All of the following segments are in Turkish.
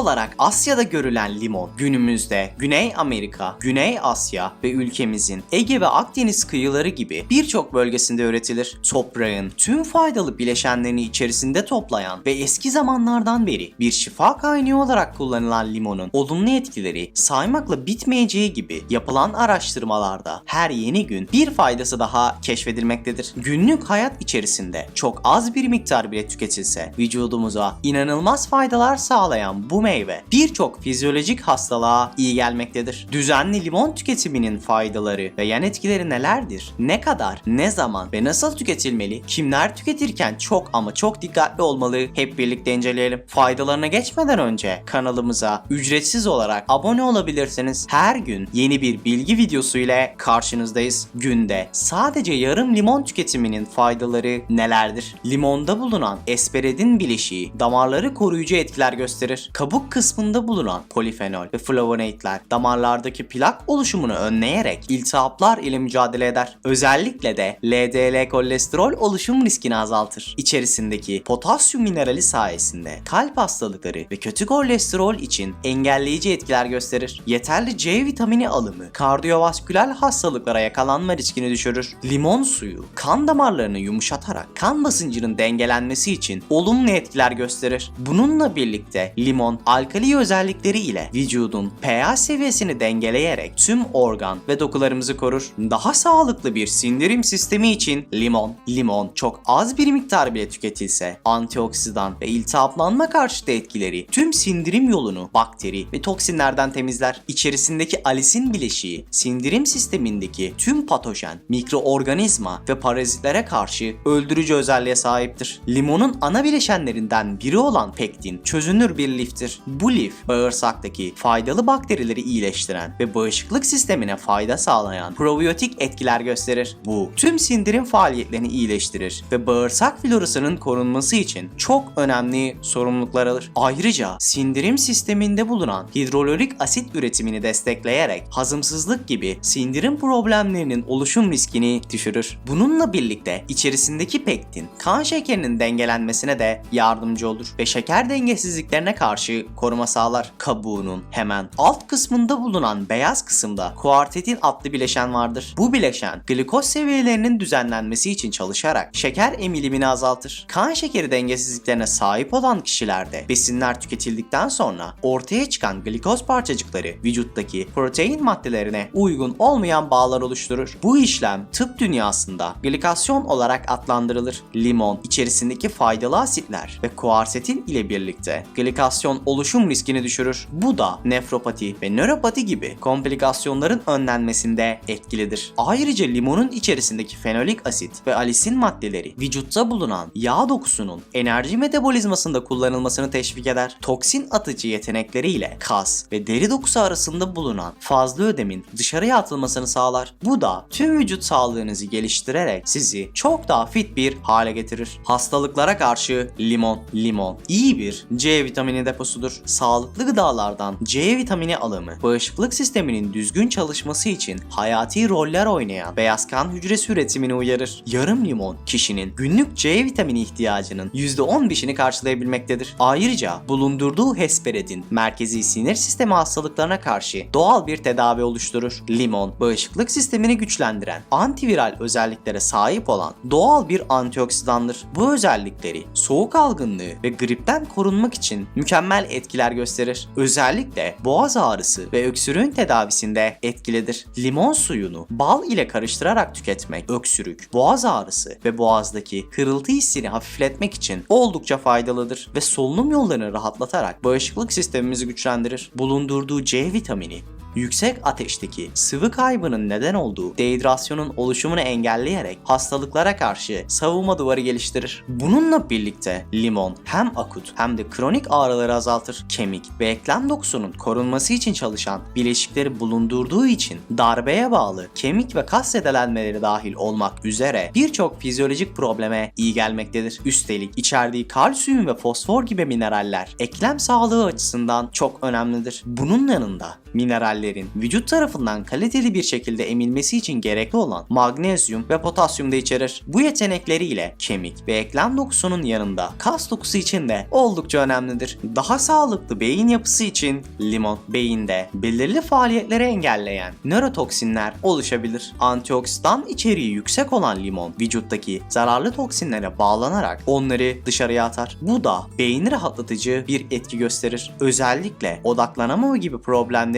olarak Asya'da görülen limon günümüzde Güney Amerika, Güney Asya ve ülkemizin Ege ve Akdeniz kıyıları gibi birçok bölgesinde üretilir. Toprağın tüm faydalı bileşenlerini içerisinde toplayan ve eski zamanlardan beri bir şifa kaynağı olarak kullanılan limonun olumlu etkileri saymakla bitmeyeceği gibi yapılan araştırmalarda her yeni gün bir faydası daha keşfedilmektedir. Günlük hayat içerisinde çok az bir miktar bile tüketilse vücudumuza inanılmaz faydalar sağlayan bu meyve birçok fizyolojik hastalığa iyi gelmektedir. Düzenli limon tüketiminin faydaları ve yan etkileri nelerdir? Ne kadar, ne zaman ve nasıl tüketilmeli? Kimler tüketirken çok ama çok dikkatli olmalı? Hep birlikte inceleyelim. Faydalarına geçmeden önce kanalımıza ücretsiz olarak abone olabilirsiniz. Her gün yeni bir bilgi videosu ile karşınızdayız. Günde sadece yarım limon tüketiminin faydaları nelerdir? Limonda bulunan esperedin bileşiği damarları koruyucu etkiler gösterir. Kabuk kısmında bulunan polifenol ve flavonoidler damarlardaki plak oluşumunu önleyerek iltihaplar ile mücadele eder. Özellikle de LDL kolesterol oluşum riskini azaltır. İçerisindeki potasyum minerali sayesinde kalp hastalıkları ve kötü kolesterol için engelleyici etkiler gösterir. Yeterli C vitamini alımı kardiyovasküler hastalıklara yakalanma riskini düşürür. Limon suyu kan damarlarını yumuşatarak kan basıncının dengelenmesi için olumlu etkiler gösterir. Bununla birlikte limon alkali özellikleri ile vücudun pH seviyesini dengeleyerek tüm organ ve dokularımızı korur. Daha sağlıklı bir sindirim sistemi için limon, limon çok az bir miktar bile tüketilse antioksidan ve iltihaplanma karşıtı etkileri tüm sindirim yolunu bakteri ve toksinlerden temizler. İçerisindeki alisin bileşiği sindirim sistemindeki tüm patojen, mikroorganizma ve parazitlere karşı öldürücü özelliğe sahiptir. Limonun ana bileşenlerinden biri olan pektin çözünür bir liftir. Bu lif bağırsaktaki faydalı bakterileri iyileştiren ve bağışıklık sistemine fayda sağlayan probiyotik etkiler gösterir. Bu tüm sindirim faaliyetlerini iyileştirir ve bağırsak florasının korunması için çok önemli sorumluluklar alır. Ayrıca sindirim sisteminde bulunan hidrolorik asit üretimini destekleyerek hazımsızlık gibi sindirim problemlerinin oluşum riskini düşürür. Bununla birlikte içerisindeki pektin kan şekerinin dengelenmesine de yardımcı olur ve şeker dengesizliklerine karşı koruma sağlar. Kabuğunun hemen alt kısmında bulunan beyaz kısımda kuartetin adlı bileşen vardır. Bu bileşen glikoz seviyelerinin düzenlenmesi için çalışarak şeker emilimini azaltır. Kan şekeri dengesizliklerine sahip olan kişilerde besinler tüketildikten sonra ortaya çıkan glikoz parçacıkları vücuttaki protein maddelerine uygun olmayan bağlar oluşturur. Bu işlem tıp dünyasında glikasyon olarak adlandırılır. Limon içerisindeki faydalı asitler ve kuarsetin ile birlikte glikasyon oluşum riskini düşürür. Bu da nefropati ve nöropati gibi komplikasyonların önlenmesinde etkilidir. Ayrıca limonun içerisindeki fenolik asit ve alisin maddeleri vücutta bulunan yağ dokusunun enerji metabolizmasında kullanılmasını teşvik eder. Toksin atıcı yetenekleriyle kas ve deri dokusu arasında bulunan fazla ödemin dışarıya atılmasını sağlar. Bu da tüm vücut sağlığınızı geliştirerek sizi çok daha fit bir hale getirir. Hastalıklara karşı limon, limon iyi bir C vitamini deposudur. Sağlıklı gıdalardan C vitamini alımı bağışıklık sisteminin düzgün çalışması için hayati roller oynayan beyaz kan hücresi üretimini uyarır. Yarım limon kişinin günlük C vitamini ihtiyacının %15'ini karşılayabilmektedir. Ayrıca bulundurduğu hesperidin merkezi sinir sistemi hastalıklarına karşı doğal bir tedavi oluşturur. Limon bağışıklık sistemini güçlendiren antiviral özelliklere sahip olan doğal bir antioksidandır. Bu özellikleri soğuk algınlığı ve gripten korunmak için mükemmel etkiler gösterir. Özellikle boğaz ağrısı ve öksürüğün tedavisinde etkilidir. Limon suyunu bal ile karıştırarak tüketmek öksürük, boğaz ağrısı ve boğazdaki kırıltı hissini hafifletmek için oldukça faydalıdır ve solunum yollarını rahatlatarak bağışıklık sistemimizi güçlendirir. Bulundurduğu C vitamini yüksek ateşteki sıvı kaybının neden olduğu dehidrasyonun oluşumunu engelleyerek hastalıklara karşı savunma duvarı geliştirir. Bununla birlikte limon hem akut hem de kronik ağrıları azaltır. Kemik ve eklem dokusunun korunması için çalışan bileşikleri bulundurduğu için darbeye bağlı kemik ve kas zedelenmeleri dahil olmak üzere birçok fizyolojik probleme iyi gelmektedir. Üstelik içerdiği kalsiyum ve fosfor gibi mineraller eklem sağlığı açısından çok önemlidir. Bunun yanında minerallerin vücut tarafından kaliteli bir şekilde emilmesi için gerekli olan magnezyum ve potasyum da içerir. Bu yetenekleriyle kemik ve eklem dokusunun yanında kas dokusu için de oldukça önemlidir. Daha sağlıklı beyin yapısı için limon beyinde belirli faaliyetleri engelleyen nörotoksinler oluşabilir. Antioksidan içeriği yüksek olan limon vücuttaki zararlı toksinlere bağlanarak onları dışarıya atar. Bu da beyni rahatlatıcı bir etki gösterir. Özellikle odaklanamama gibi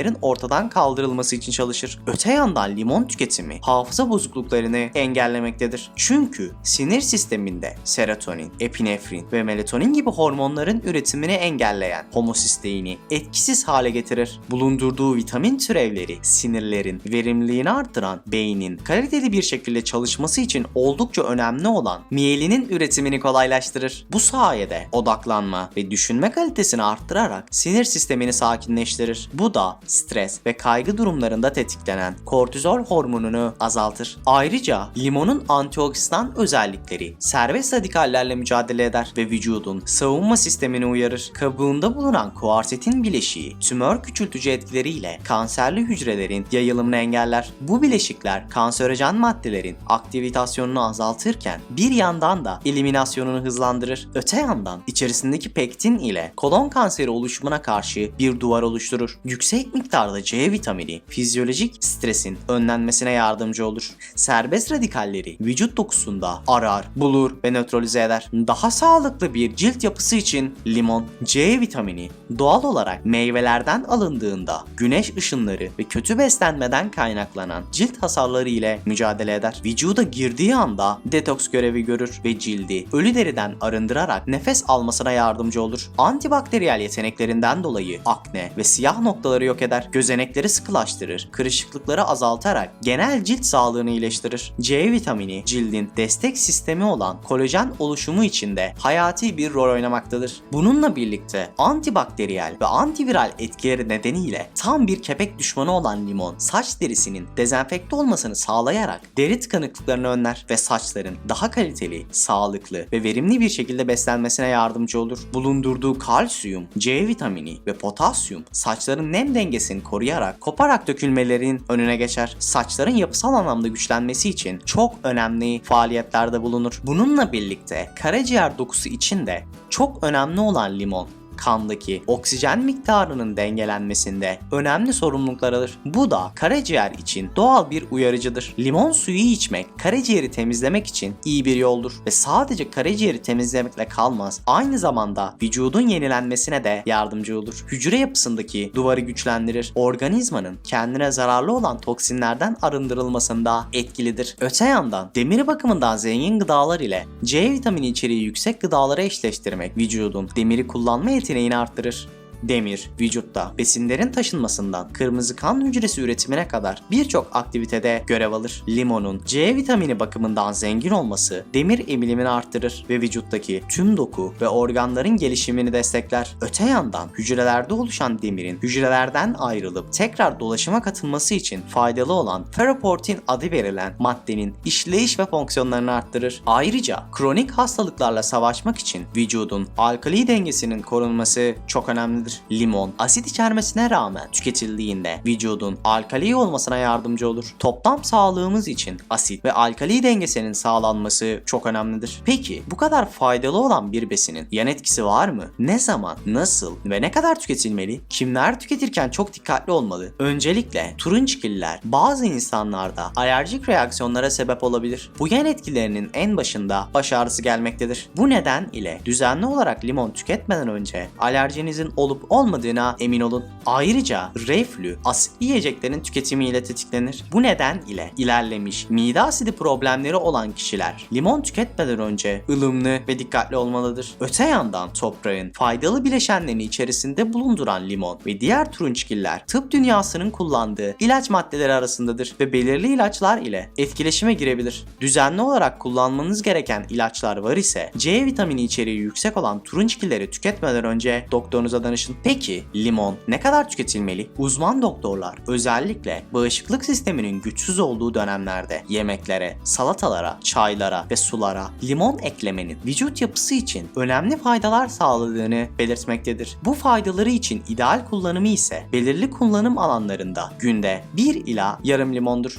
problemlerin ortadan kaldırılması için çalışır. Öte yandan limon tüketimi hafıza bozukluklarını engellemektedir. Çünkü sinir sisteminde serotonin, epinefrin ve melatonin gibi hormonların üretimini engelleyen homosisteini etkisiz hale getirir. Bulundurduğu vitamin türevleri sinirlerin verimliliğini arttıran beynin kaliteli bir şekilde çalışması için oldukça önemli olan miyelinin üretimini kolaylaştırır. Bu sayede odaklanma ve düşünme kalitesini arttırarak sinir sistemini sakinleştirir. Bu da stres ve kaygı durumlarında tetiklenen kortizol hormonunu azaltır. Ayrıca limonun antioksidan özellikleri serbest radikallerle mücadele eder ve vücudun savunma sistemini uyarır. Kabuğunda bulunan kuarsetin bileşiği tümör küçültücü etkileriyle kanserli hücrelerin yayılımını engeller. Bu bileşikler kanserojen maddelerin aktivitasyonunu azaltırken bir yandan da eliminasyonunu hızlandırır. Öte yandan içerisindeki pektin ile kolon kanseri oluşumuna karşı bir duvar oluşturur. Yüksek miktarda C vitamini fizyolojik stresin önlenmesine yardımcı olur. Serbest radikalleri vücut dokusunda arar, bulur ve nötralize eder. Daha sağlıklı bir cilt yapısı için limon, C vitamini doğal olarak meyvelerden alındığında güneş ışınları ve kötü beslenmeden kaynaklanan cilt hasarları ile mücadele eder. Vücuda girdiği anda detoks görevi görür ve cildi ölü deriden arındırarak nefes almasına yardımcı olur. Antibakteriyel yeteneklerinden dolayı akne ve siyah noktaları yok eder. Gözenekleri sıkılaştırır, kırışıklıkları azaltarak genel cilt sağlığını iyileştirir. C vitamini cildin destek sistemi olan kolajen oluşumu içinde hayati bir rol oynamaktadır. Bununla birlikte antibakteriyel ve antiviral etkileri nedeniyle tam bir kepek düşmanı olan limon saç derisinin dezenfekte olmasını sağlayarak deri tıkanıklıklarını önler ve saçların daha kaliteli, sağlıklı ve verimli bir şekilde beslenmesine yardımcı olur. Bulundurduğu kalsiyum, C vitamini ve potasyum saçların nem dengesini koruyarak koparak dökülmelerinin önüne geçer. Saçların yapısal anlamda güçlenmesi için çok önemli faaliyetlerde bulunur. Bununla birlikte karaciğer dokusu için de çok önemli olan limon kandaki oksijen miktarının dengelenmesinde önemli sorumluluklar alır. Bu da karaciğer için doğal bir uyarıcıdır. Limon suyu içmek karaciğeri temizlemek için iyi bir yoldur ve sadece karaciğeri temizlemekle kalmaz. Aynı zamanda vücudun yenilenmesine de yardımcı olur. Hücre yapısındaki duvarı güçlendirir. Organizmanın kendine zararlı olan toksinlerden arındırılmasında etkilidir. Öte yandan demir bakımından zengin gıdalar ile C vitamini içeriği yüksek gıdaları eşleştirmek vücudun demiri kullanma yeteneğini arttırır. Demir, vücutta besinlerin taşınmasından kırmızı kan hücresi üretimine kadar birçok aktivitede görev alır. Limonun C vitamini bakımından zengin olması demir emilimini arttırır ve vücuttaki tüm doku ve organların gelişimini destekler. Öte yandan hücrelerde oluşan demirin hücrelerden ayrılıp tekrar dolaşıma katılması için faydalı olan ferroportin adı verilen maddenin işleyiş ve fonksiyonlarını arttırır. Ayrıca kronik hastalıklarla savaşmak için vücudun alkali dengesinin korunması çok önemlidir. Limon asit içermesine rağmen tüketildiğinde vücudun alkali olmasına yardımcı olur. Toplam sağlığımız için asit ve alkali dengesinin sağlanması çok önemlidir. Peki bu kadar faydalı olan bir besinin yan etkisi var mı? Ne zaman, nasıl ve ne kadar tüketilmeli? Kimler tüketirken çok dikkatli olmalı? Öncelikle turunçgiller bazı insanlarda alerjik reaksiyonlara sebep olabilir. Bu yan etkilerinin en başında baş ağrısı gelmektedir. Bu neden ile düzenli olarak limon tüketmeden önce alerjinizin olup olmadığına emin olun. Ayrıca reflü asitli yiyeceklerin tüketimiyle tetiklenir. Bu neden ile ilerlemiş mide asidi problemleri olan kişiler limon tüketmeden önce ılımlı ve dikkatli olmalıdır. Öte yandan toprağın faydalı bileşenlerini içerisinde bulunduran limon ve diğer turunçgiller tıp dünyasının kullandığı ilaç maddeleri arasındadır ve belirli ilaçlar ile etkileşime girebilir. Düzenli olarak kullanmanız gereken ilaçlar var ise C vitamini içeriği yüksek olan turunçgilleri tüketmeden önce doktorunuza danışın. Musun? Peki limon ne kadar tüketilmeli? Uzman doktorlar özellikle bağışıklık sisteminin güçsüz olduğu dönemlerde yemeklere, salatalara, çaylara ve sulara limon eklemenin vücut yapısı için önemli faydalar sağladığını belirtmektedir. Bu faydaları için ideal kullanımı ise belirli kullanım alanlarında günde 1 ila yarım limondur.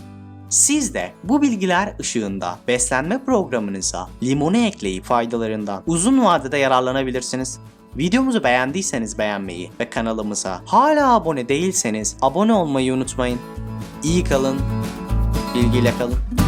Siz de bu bilgiler ışığında beslenme programınıza limonu ekleyip faydalarından uzun vadede yararlanabilirsiniz. Videomuzu beğendiyseniz beğenmeyi ve kanalımıza hala abone değilseniz abone olmayı unutmayın. İyi kalın, bilgiyle kalın.